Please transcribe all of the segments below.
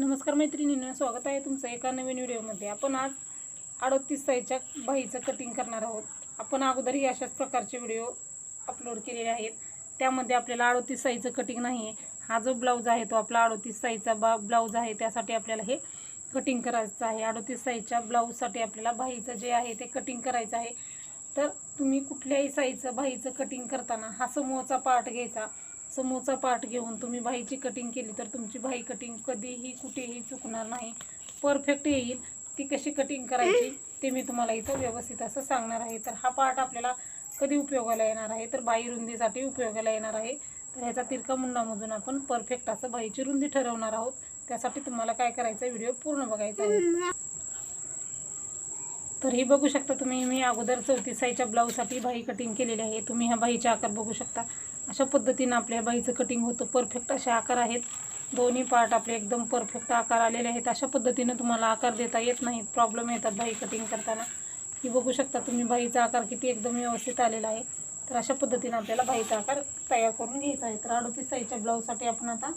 नमस्कार मैत्रिणींना स्वागत आहे तुमचं एका नवीन व्हिडिओमध्ये. आपण आज अडतीस साईजच्या बाईचं कटिंग करणार आहोत. आपण अगोदरही अशाच प्रकारचे व्हिडिओ अपलोड केलेले आहेत. त्यामध्ये आपल्याला अडतीस साईजचं कटिंग नाही आहे. हा जो ब्लाऊज आहे तो आपला अडतीस साईजचा बा ब्लाऊज आहे. त्यासाठी आपल्याला हे कटिंग करायचं आहे. अडतीस साईजच्या ब्लाऊजसाठी आपल्याला बाईचं जे आहे ते कटिंग करायचं आहे. तर तुम्ही कुठल्याही साईजचं बाईचं कटिंग करताना हा समोरचा पार्ट घ्यायचा. समोरचा पार्ट घेऊन तुम्ही बाईची कटिंग केली तर तुमची भाई कटिंग कधीही कुठेही चुकणार नाही. परफेक्ट येईल. ती कशी कटिंग करायची ते मी तुम्हाला इथं व्यवस्थित असं सांगणार आहे. तर हा पार्ट आपल्याला कधी उपयोगाला येणार आहे? तर बाई रुंदीसाठी उपयोगाला येणार आहे. तर ह्याचा तिरका मुंडा मोजून आपण परफेक्ट असं बाईची रुंदी ठरवणार आहोत. त्यासाठी तुम्हाला काय करायचं व्हिडिओ पूर्ण बघायचा आहे. तर ही बघू शकता तुम्ही मी अगोदर चौतीस साईजच्या ब्लाऊजसाठी बाई कटिंग केलेली आहे. तुम्ही ह्या बाईचे आकार बघू शकता. अशा पद्धतीनं आपल्या बाईचं कटिंग होतं. परफेक्ट असे आकार आहेत. दोन्ही पार्ट आपले एकदम परफेक्ट आकार आलेले आहेत. अशा पद्धतीनं तुम्हाला आकार देता येत नाहीत. प्रॉब्लेम येतात बाई कटिंग करताना. ही बघू शकता तुम्ही बाईचा आकार किती एकदम व्यवस्थित आलेला आहे. तर अशा पद्धतीनं आपल्याला बाईचा आकार तयार करून घ्यायचा आहे. तर अडतीस साईजच्या ब्लाऊजसाठी आपण आता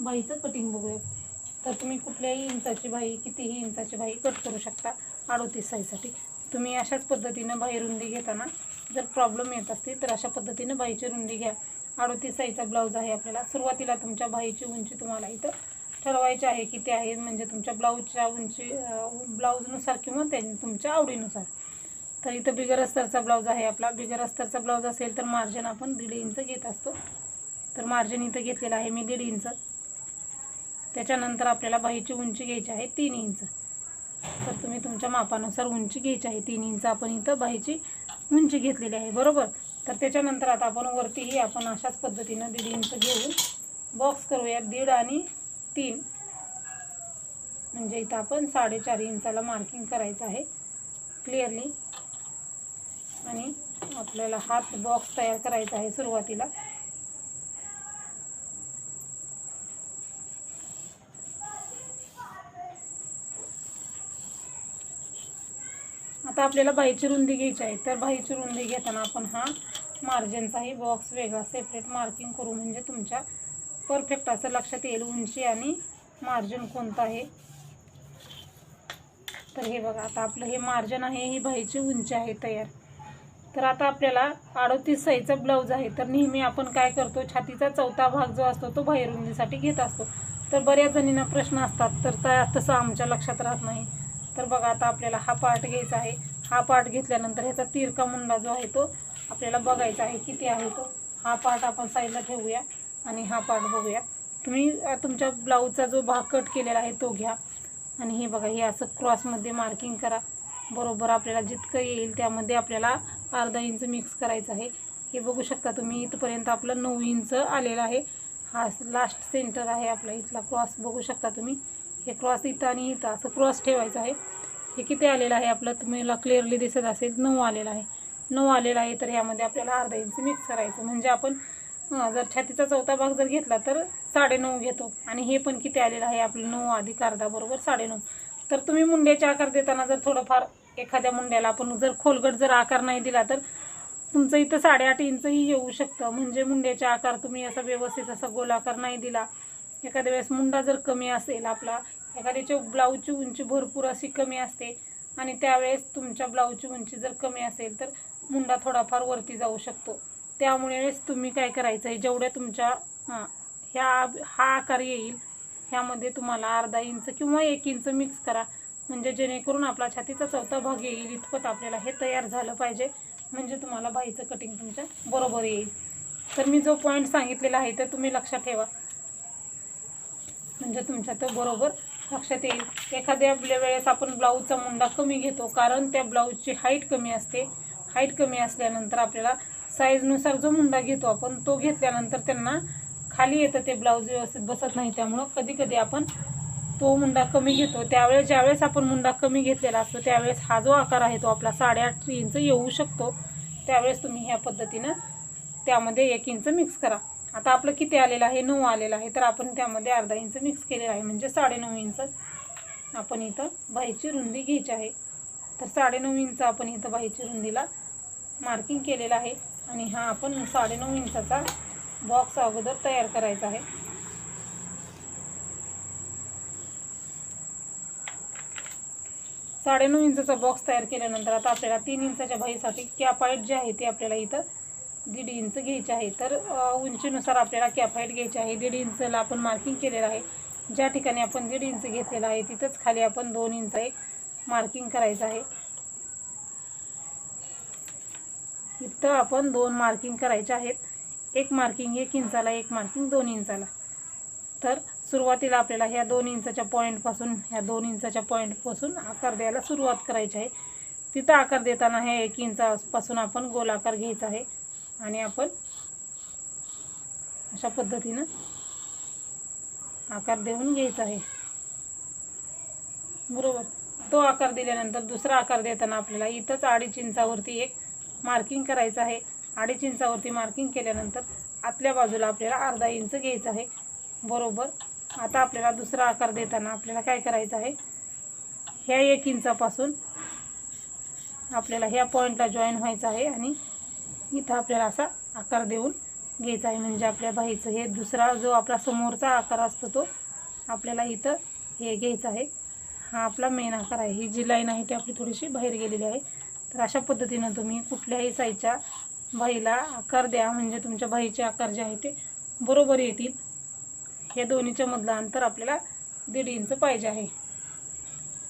बाईचं कटिंग बघूया. तर तुम्ही कुठल्याही इंचाची बाई कितीही इंचाची बाई कट करू शकता अडतीस साईजसाठी. तुम्ही अशाच पद्धतीनं बाई रुंदी घेताना जर प्रॉब्लेम येत असतील तर अशा पद्धतीनं बाईची रुंदी घ्या. अडतीस साईजचा ब्लाऊज आहे आपल्याला. सुरुवातीला तुमच्या बाईची उंची तुम्हाला इथं ठरवायची आहे किती आहे म्हणजे तुमच्या ब्लाऊजच्या उंची ब्लाऊजनुसार किंवा त्या तुमच्या आवडीनुसार. तर इथं बिगर अस्तरचा ब्लाऊज आहे आपला. बिगर अस्तरचा ब्लाऊज असेल तर मार्जिन आपण दीड इंच घेत असतो. तर मार्जिन इथं घेतलेलं आहे मी दीड इंच. त्याच्यानंतर आपल्याला बाईची उंची घ्यायची आहे तीन इंच. तर तुम्ही तुमच्या मापानुसार उंची घ्यायची आहे तीन इंच. आपण इथं बाईची उंची घेतलेली आहे. बरोबर? तर त्याच्यानंतर आता आपण वरतीही आपण अशाच पद्धतीनं दीड इंच घेऊन बॉक्स करूया दीड आणि तीन. म्हणजे इथं आपण साडेचार इंचाला मार्किंग करायचं आहे. क्लिअरली आणि आपल्याला हात बॉक्स तयार करायचा आहे सुरुवातीला. आता आपल्याला बाईची रुंदी घ्यायची आहे. तर बाईची रुंदी घेताना आपण हा मार्जिनचाही बॉक्स वेगळा सेपरेट मार्किंग करू. म्हणजे तुमच्या परफेक्ट असं लक्षात येईल उंची आणि मार्जिन कोणतं आहे. तर हे बघा आता आपलं हे मार्जिन आहे ही बाईची उंची आहे तयार. तर आता आपल्याला अडोतीस साईजचा ब्लाऊज आहे. तर नेहमी आपण काय करतो छातीचा चौथा भाग जो असतो तो बाहेर रुंदीसाठी घेत असतो. तर बऱ्याच जणींना प्रश्न असतात तर त्या तसं आमच्या लक्षात राहत नाही. तर बघा आता आपल्याला हा पार्ट घ्यायचा आहे. हा पार्ट घेतल्यानंतर ह्याचा तिरका मुंडा जो आहे तो आपल्याला बघायचा आहे किती आहे तो. हा पार्ट आपण साईडला ठेवूया आणि हा पार्ट बघूया. तुम्ही तुमच्या ब्लाऊजचा जो भाग कट केलेला आहे तो घ्या. आणि हे बघा हे असं क्रॉसमध्ये मार्किंग करा. बरोबर आपल्याला जितकं येईल त्यामध्ये आपल्याला अर्धा इंच मिक्स करायचं आहे. हे बघू शकता तुम्ही इथपर्यंत आपलं नऊ इंच आलेलं आहे. हा लास्ट सेंटर आहे आपला इथला क्रॉस बघू शकता तुम्ही. हे क्रॉस इथं आणि इथं असं क्रॉस ठेवायचं आहे. हे किती आलेलं आहे आपलं? तुम्हाला क्लिअरली दिसत असेल नऊ आलेलं आहे. नऊ आलेलं आहे तर ह्यामध्ये आपल्याला अर्धा इंच मिक्स करायचं. म्हणजे आपण जर छातीचा चौथा भाग जर घेतला तर साडेनऊ घेतो. आणि हे पण किती आलेलं आहे? आपलं नऊ अधिक अर्धा बरोबर साडेनऊ. तर तुम्ही मुंड्याचे आकार देताना जर थोडंफार एखाद्या मुंड्याला आपण जर खोलगट जर आकार नाही दिला तर तुमचं इथं साडेआठ इंचही येऊ शकतं. म्हणजे मुंड्याचे आकार तुम्ही असा व्यवस्थित असा गोलाकार नाही दिला. एखाद्या वेळेस मुंडा जर कमी असेल आपला एखाद्याच्या ब्लाऊजची उंची भरपूर अशी कमी असते आणि त्यावेळेस तुमच्या ब्लाऊजची उंची जर कमी असेल तर मुंडा थोडाफार वरती जाऊ शकतो. त्यामुळेच तुम्ही काय करायचं आहे? जेवढ्या तुमच्या हां ह्या हा आकार येईल ह्यामध्ये तुम्हाला अर्धा इंच किंवा एक इंच मिक्स करा. म्हणजे जेणेकरून आपला छातीचा चौथा भाग येईल इतपत आपल्याला हे तयार झालं पाहिजे. म्हणजे तुम्हाला बाईचं कटिंग तुमच्या बरोबर येईल. तर मी जो पॉईंट सांगितलेला आहे तर तुम्ही लक्षात ठेवा. म्हणजे तुमच्या ते बरोबर लक्षात येईल. एखाद्या वेळेस आपण ब्लाऊजचा मुंडा कमी घेतो कारण त्या ब्लाऊजची हाईट कमी असते. हाईट कमी असल्यानंतर आपल्याला साईजनुसार जो मुंडा घेतो आपण तो घेतल्यानंतर त्यांना खाली येतं ते ब्लाऊज व्यवस्थित बसत नाही. त्यामुळं कधी कधी आपण तो मुंडा कमी घेतो. त्यावेळेस ज्यावेळेस आपण मुंडा कमी घेतलेला असतो त्यावेळेस हा जो आकार आहे तो आपला साडेआठ इंच येऊ शकतो. त्यावेळेस तुम्ही ह्या पद्धतीनं त्यामध्ये एक इंच मिक्स करा. आता आपलं किती आलेलं आहे? नऊ आलेलं आहे. तर आपण त्यामध्ये अर्धा इंच मिक्स केलेलं आहे. म्हणजे साडेनऊ इंच आपण इथं बाईची रुंदी घ्यायची आहे. तर साडेनऊ इंच आपण इथं बाईची रुंदीला मार्किंग केलेलं आहे. आणि हा आपण साडेनऊ इंचाचा बॉक्स अगोदर तयार करायचा आहे. साडेनऊ इंचाचा बॉक्स तयार केल्यानंतर आता आपल्याला तीन इंचाच्या बाहीसाठी कॅपाईट जे आहे ते आपल्याला इथं दीड इंच घ्यायचे आहे. तर उंचीनुसार आपल्याला कॅफाईट घ्यायची आहे. दीड इंचला आपण मार्किंग केलेलं आहे. ज्या ठिकाणी आपण दीड इंच घेतलेलं आहे तिथंच खाली आपण दोन इंच आहे मार्किंग करायचं आहे. इथं आपण दोन मार्किंग करायचे आहेत. एक मार्किंग एक इंचाला एक मार्किंग दोन इंचाला. तर सुरुवातीला आपल्याला ह्या दोन इंचाच्या पॉईंटपासून ह्या दोन इंचाच्या पॉईंटपासून आकार द्यायला सुरुवात करायची आहे. तिथं आकार देताना ह्या एक इंचापासून आपण गोलाकार घ्यायचा आहे. आणि आपण अशा पद्धतीनं आकार देऊन घ्यायचा आहे. बरोबर? तो आकार दिल्यानंतर दुसरा आकार देताना आपल्याला इथंच अडीच इंचावरती एक मार्किंग करायचं आहे. अडीच इंचावरती मार्किंग केल्यानंतर आतल्या बाजूला आपल्याला अर्धा इंच घ्यायचं आहे. बरोबर? आता आपल्याला दुसरा आकार देताना आपल्याला काय करायचं आहे? ह्या एक इंचापासून आपल्याला ह्या पॉईंटला जॉईन व्हायचं आहे आणि इथं आपल्याला असा आकार देऊन घ्यायचा आहे. म्हणजे आपल्या बाईचं हे दुसरा जो आपला समोरचा आकार असतो तो आपल्याला इथं हे घ्यायचा आहे. हा आपला मेन आकार आहे. ही जी लाईन आहे ती आपली थोडीशी बाहेर गेलेली आहे. तर अशा पद्धतीनं तुम्ही कुठल्याही साईजच्या बाईला आकार द्या. म्हणजे तुमच्या बाईचे आकार जे आहे ते बरोबर येतील. हे दोन्हीच्या मधलं अंतर आपल्याला दीड इंच पाहिजे आहे.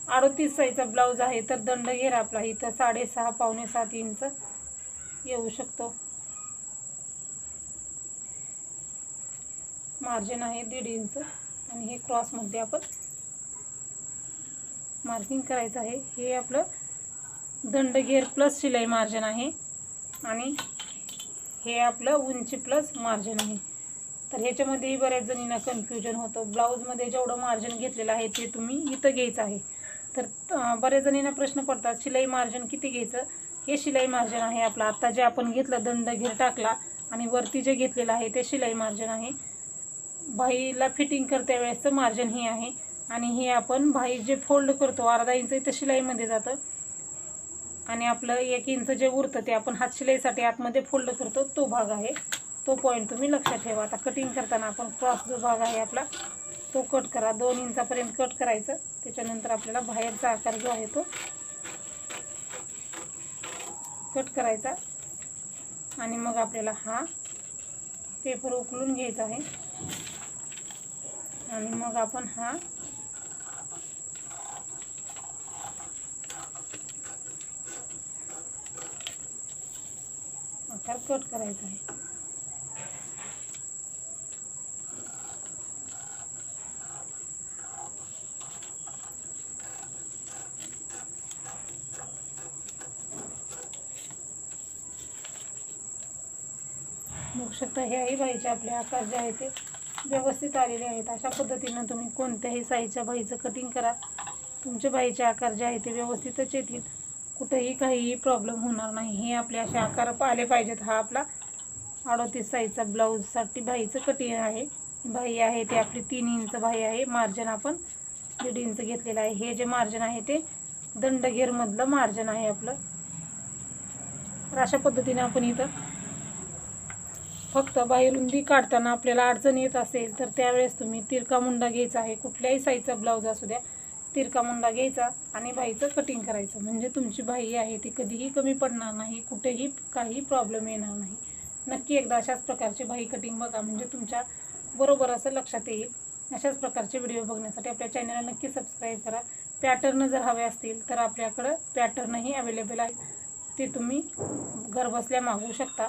अडतीस साईजचा ब्लाऊज आहे तर दंड घेर आपला. इथं साडेसहा पावणे सात इंच येऊ शकतो. मार्जिन आहे दीड इंच आणि हे क्रॉसमध्ये आपण मार्किंग करायचं आहे. हे आपलं दंडगेर प्लस शिलाई मार्जिन आहे आणि हे आपलं उंची प्लस मार्जिन आहे. तर ह्याच्यामध्येही बऱ्याच जणींना कन्फ्युजन होतं. ब्लाऊजमध्ये जेवढं मार्जिन घेतलेलं आहे ते तुम्ही इथं घ्यायचं आहे. तर बऱ्याच जणींना प्रश्न पडतात शिलाई मार्जिन किती घ्यायचं? हे शिलाई मार्जिन आहे आपलं. आत्ता जे आपण घेतलं दंड घेर टाकला आणि वरती जे घेतलेलं आहे ते शिलाई मार्जिन आहे. भाईला फिटिंग करते वेळेसचं मार्जिन हे आहे. आणि हे आपण भाई जे फोल्ड करतो अर्धा इंच इथं शिलाईमध्ये जातं. आणि आपलं एक इंच जे उरतं ते आपण हात शिलाईसाठी आतमध्ये फोल्ड करतो तो भाग आहे. तो पॉईंट तुम्ही लक्षात ठेवा. आता कटिंग करताना आपण क्रॉस जो भाग आहे आपला तो कट करा. दोन इंचापर्यंत कट करायचं. त्याच्यानंतर आपल्याला बाहेरचा आकार जो आहे तो कट करायचा आणि मग आपल्याला हा पेपर उकलून घ्यायचा आहे. आणि मग आपण हा आकार कट करायचा आहे. बघू शकता ह्याही बाईचे आपले आकार जे आहे ते व्यवस्थित आलेले आहेत. अशा पद्धतीनं तुम्ही कोणत्याही साईजच्या बाईचं कटिंग करा. तुमच्या बाईचे आकार जे आहे ते व्यवस्थितच येतील. कुठेही काहीही प्रॉब्लेम होणार नाही. हे आपले असे आकार आले पाहिजेत. हा आपला अडोतीस साईजचा ब्लाऊजसाठी बाईचं कटिंग आहे. बाई आहे ते आपली तीन इंच बाई आहे. मार्जन आपण दीड इंच घेतलेलं आहे. हे जे मार्जन आहे ते दंडघेरमधलं मार्जन आहे आपलं. तर अशा पद्धतीने आपण इथं फक्त बाहेरुंदी काढताना आपल्याला अडचण येत असेल तर त्यावेळेस तुम्ही तिरका मुंडा घ्यायचा आहे. कुठल्याही साईजचा ब्लाऊज असू द्या तिरका मुंडा घ्यायचा आणि बाईचं कटिंग करायचं. म्हणजे तुमची बाई आहे ती कधीही कमी पडणार नाही कुठेही काही प्रॉब्लेम येणार नाही. नक्की एकदा अशाच प्रकारची बाई कटिंग बघा. म्हणजे तुमच्या बरोबर असं लक्षात येईल. अशाच प्रकारचे व्हिडिओ बघण्यासाठी आपल्या चॅनलला नक्की सबस्क्राईब करा. पॅटर्न जर हवे असतील तर आपल्याकडं पॅटर्नही अवेलेबल आहे. ते तुम्ही घरबसल्या मागवू शकता.